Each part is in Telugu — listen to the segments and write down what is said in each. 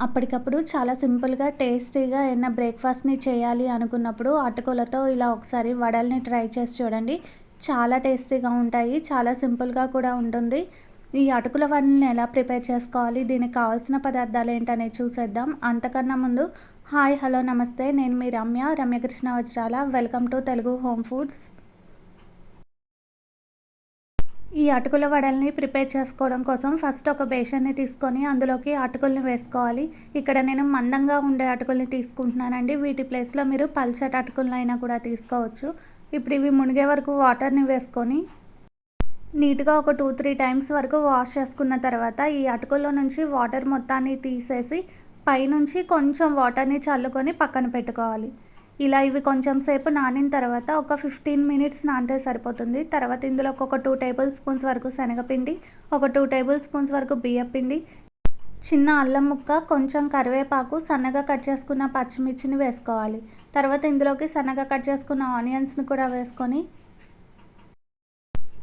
అప్పటికప్పుడు చాలా సింపుల్గా టేస్టీగా ఏమైనా బ్రేక్ఫాస్ట్ని చేయాలి అనుకున్నప్పుడు అటుకులతో ఇలా ఒకసారి వడల్ని ట్రై చేసి చూడండి. చాలా టేస్టీగా ఉంటాయి చాలా సింపుల్గా కూడా ఉంటుంది. ఈ అటుకుల వడల్ని ఎలా ప్రిపేర్ చేసుకోవాలి దీనికి కావాల్సిన పదార్థాలు ఏంటనేది చూసేద్దాం. అంతకన్నా ముందు హాయ్ హలో నమస్తే. నేను మీ రమ్య రమ్యకృష్ణ వజ్రాల. Welcome to Telugu home foods. ఈ అటుకుల వడల్ని ప్రిపేర్ చేసుకోవడం కోసం ఫస్ట్ ఒక బేషన్ని తీసుకొని అందులోకి అటుకుల్ని వేసుకోవాలి. ఇక్కడ నేను మందంగా ఉండే అటుకుల్ని తీసుకుంటున్నానండి. వీటి ప్లేస్లో మీరు పల్చటి అటుకులైనా కూడా తీసుకోవచ్చు. ఇప్పుడు ఇవి మునిగే వరకు వాటర్ని వేసుకొని నీట్గా ఒక టూ త్రీ టైమ్స్ వరకు వాష్ చేసుకున్న తర్వాత ఈ అటుకుల్లో నుంచి వాటర్ మొత్తాన్ని తీసేసి పైనుంచి కొంచెం వాటర్ని చల్లుకొని పక్కన పెట్టుకోవాలి. ఇలా ఇవి కొంచెం సేపు నానిన తర్వాత ఒక ఫిఫ్టీన్ మినిట్స్ నానితే సరిపోతుంది. తర్వాత ఇందులో ఒక టూ టేబుల్ స్పూన్స్ వరకు శనగపిండి ఒక టూ టేబుల్ స్పూన్స్ వరకు బియ్యపిండి చిన్న అల్లం ముక్క కొంచెం కరివేపాకు సన్నగా కట్ చేసుకున్న పచ్చిమిర్చిని వేసుకోవాలి. తర్వాత ఇందులోకి సన్నగా కట్ చేసుకున్న ఆనియన్స్ని కూడా వేసుకొని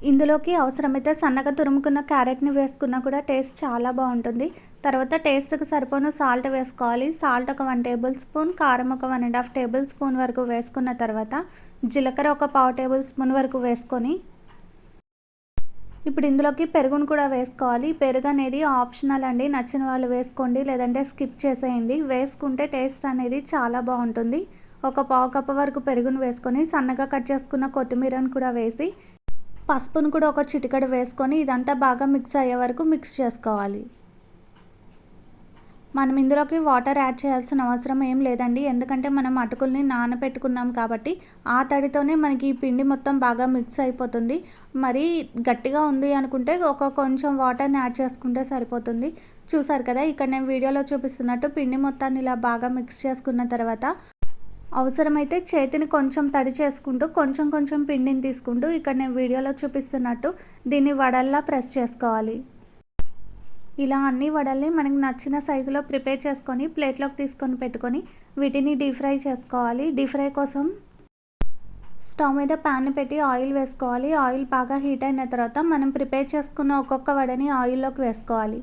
ఇందులోకి అవసరమైతే సన్నగా తురుముకున్న క్యారెట్ని వేసుకున్నా కూడా టేస్ట్ చాలా బాగుంటుంది. తర్వాత టేస్ట్కి సరిపోను సాల్ట్ వేసుకోవాలి. సాల్ట్ ఒక వన్ టేబుల్ స్పూన్ కారం ఒక one and half tablespoon వరకు వేసుకున్న తర్వాత జీలకర్ర ఒక పావు టేబుల్ స్పూన్ వరకు వేసుకొని ఇప్పుడు ఇందులోకి పెరుగును కూడా వేసుకోవాలి. పెరుగు అనేది ఆప్షనల్ అండి. నచ్చిన వాళ్ళు వేసుకోండి. లేదంటే స్కిప్ చేసేయండి. వేసుకుంటే టేస్ట్ అనేది చాలా బాగుంటుంది. ఒక పావు కప్పు వరకు పెరుగును వేసుకొని సన్నగా కట్ చేసుకున్న కొత్తిమీరను కూడా వేసి పసుపును కూడా ఒక చిటికడ వేసుకొని ఇదంతా బాగా మిక్స్ అయ్యే వరకు మిక్స్ చేసుకోవాలి. మనం ఇందులోకి వాటర్ యాడ్ చేయాల్సిన అవసరం ఏం లేదండి. ఎందుకంటే మనం అటుకుల్ని నానబెట్టుకున్నాం కాబట్టి ఆ తడితోనే మనకి ఈ పిండి మొత్తం బాగా మిక్స్ అయిపోతుంది. మరి గట్టిగా ఉంది అనుకుంటే ఒక కొంచెం వాటర్ని యాడ్ చేసుకుంటే సరిపోతుంది. చూసారు కదా ఇక్కడ నేను వీడియోలో చూపిస్తున్నట్టు పిండి మొత్తాన్ని ఇలా బాగా మిక్స్ చేసుకున్న తర్వాత అవసరమైతే చేతిని కొంచెం తడి చేసుకుంటూ కొంచెం కొంచెం పిండిని తీసుకుంటూ ఇక్కడ నేను వీడియోలో చూపిస్తున్నట్టు దీన్ని వడల్లా ప్రెస్ చేసుకోవాలి. ఇలా అన్ని వడల్ని మనకి నచ్చిన సైజులో ప్రిపేర్ చేసుకొని ప్లేట్లోకి తీసుకొని పెట్టుకొని వీటిని డీప్ ఫ్రై చేసుకోవాలి. డీప్ ఫ్రై కోసం స్టవ్ మీద ప్యాన్ పెట్టి ఆయిల్ వేసుకోవాలి. ఆయిల్ బాగా హీట్ అయిన తర్వాత మనం ప్రిపేర్ చేసుకున్న ఒక్కొక్క వడని ఆయిల్లోకి వేసుకోవాలి.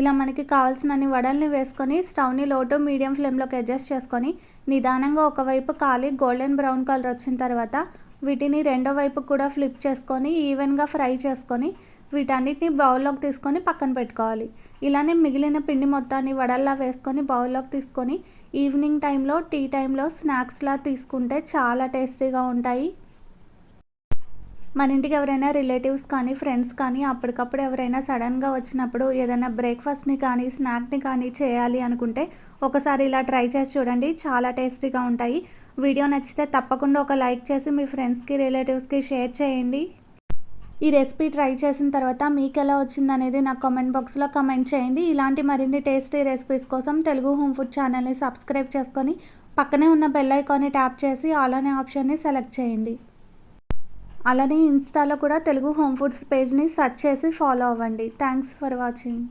ఇలా మనకి కావాల్సినన్ని వడల్ని వేసుకొని స్టవ్ని లోటు మీడియం ఫ్లేమ్లోకి అడ్జస్ట్ చేసుకొని నిదానంగా ఒకవైపు కాలి గోల్డెన్ బ్రౌన్ కలర్ వచ్చిన తర్వాత వీటిని రెండో వైపు కూడా ఫ్లిప్ చేసుకొని ఈవెన్గా ఫ్రై చేసుకొని వీటన్నిటిని బౌల్లోకి తీసుకొని పక్కన పెట్టుకోవాలి. ఇలానే మిగిలిన పిండి మొత్తాన్ని వడల్లా వేసుకొని బౌల్లోకి తీసుకొని ఈవినింగ్ టైంలో టీ టైంలో స్నాక్స్లా తీసుకుంటే చాలా టేస్టీగా ఉంటాయి. మన ఇంటికి ఎవరైనా రిలేటివ్స్ కానీ ఫ్రెండ్స్ కానీ అప్పటికప్పుడు ఎవరైనా సడన్గా వచ్చినప్పుడు ఏదైనా బ్రేక్ఫాస్ట్ని కానీ స్నాక్ని కానీ చేయాలి అనుకుంటే ఒకసారి ఇలా ట్రై చేసి చూడండి. చాలా టేస్టీగా ఉంటాయి. వీడియో నచ్చితే తప్పకుండా ఒక లైక్ చేసి మీ ఫ్రెండ్స్కి రిలేటివ్స్కి షేర్ చేయండి. ఈ రెసిపీ ట్రై చేసిన తర్వాత మీకు ఎలా వచ్చింది అనేది నాకు కామెంట్ బాక్స్లో కమెంట్ చేయండి. ఇలాంటి మరిన్ని టేస్టీ రెసిపీస్ కోసం తెలుగు హోమ్ ఫుడ్ ఛానల్ని సబ్స్క్రైబ్ చేసుకొని పక్కనే ఉన్న బెల్ ఐకాన్ని ట్యాప్ చేసి ఆల్ అనే ఆప్షన్ని సెలెక్ట్ చేయండి. అలానే ఇన్స్టాలో కూడా తెలుగు హోమ్ ఫుడ్స్ పేజ్ని సెర్చ్ చేసి ఫాలో అవ్వండి. Thanks for watching